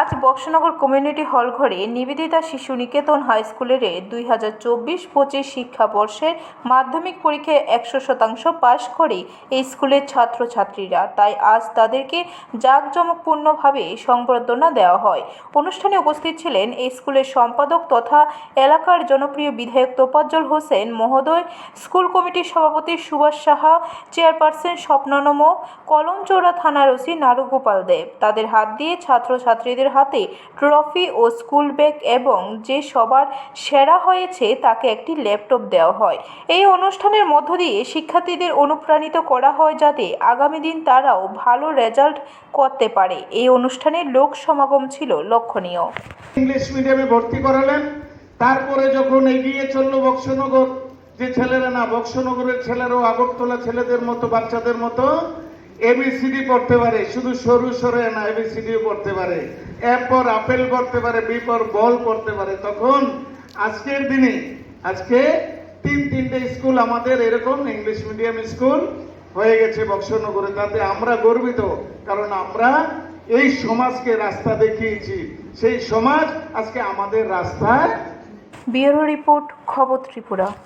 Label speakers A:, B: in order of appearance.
A: আজ Boxanagar community hall ঘরে নিবেদিতা শিশু নিকেতন হাই স্কুলের দুই হাজার চব্বিশ পঁচিশ শিক্ষাবর্ষের মাধ্যমিক পরীক্ষায় একশো শতাংশ পাশ করে এই স্কুলের ছাত্রছাত্রীরা। তাই আজ তাদেরকে জাঁকজমকপূর্ণভাবে সংবর্ধনা দেওয়া হয়। অনুষ্ঠানে উপস্থিত ছিলেন এই স্কুলের সম্পাদক তথা এলাকার জনপ্রিয় বিধায়ক তোপাজ্জল হোসেন, মহোদয়, স্কুল কমিটির সভাপতি সুভাষ সাহা, চেয়ারপারসন স্বপ্ননম, কলমচৌড়া থানার ওসি নারুগোপাল দেব। তাদের হাত দিয়ে ছাত্রছাত্রীদের হাতে ট্রফি ও স্কুল ব্যাগ এবং যে সবার সেরা হয়েছে তাকে একটি ল্যাপটপ দেওয়া হয়। এই অনুষ্ঠানের মধ্য দিয়ে শিক্ষার্থীদের অনুপ্রাণিত করা হয় যাতে আগামী দিন তারাও ভালো রেজাল্ট করতে পারে। এই অনুষ্ঠানে লোক সমাগম ছিল লক্ষণীয়।
B: ইংলিশ মিডিয়ামে ভর্তি করালেন। তারপরে যখন এগিয়ে চলল বক্সনগর, যে ছেলেরা না, বক্সনগরের ছেলেরাও আগরতলা ছেলেদের মতো, বাচ্চাদের মতো এবিসিডি পড়তে পারে, শুধু সরু সরে না এবিসিডিও পড়তে পারে। এ পর আপেল পড়তে পারে, বি পর বল পড়তে পারে। তখন আজকের দিনে, আজকে তিন, তিনটে স্কুল আমাদের এরকম, ইংলিশ মিডিয়াম স্কুল হয়ে গেছে বক্সনগরে। তাতে আমরা গর্বিত, কারণ আমরা এই সমাজকে রাস্তা দেখিয়েছি। সেই সমাজ আজকে আমাদের রাস্তায়।
A: ব্যুরো রিপোর্ট, খবর ত্রিপুরা।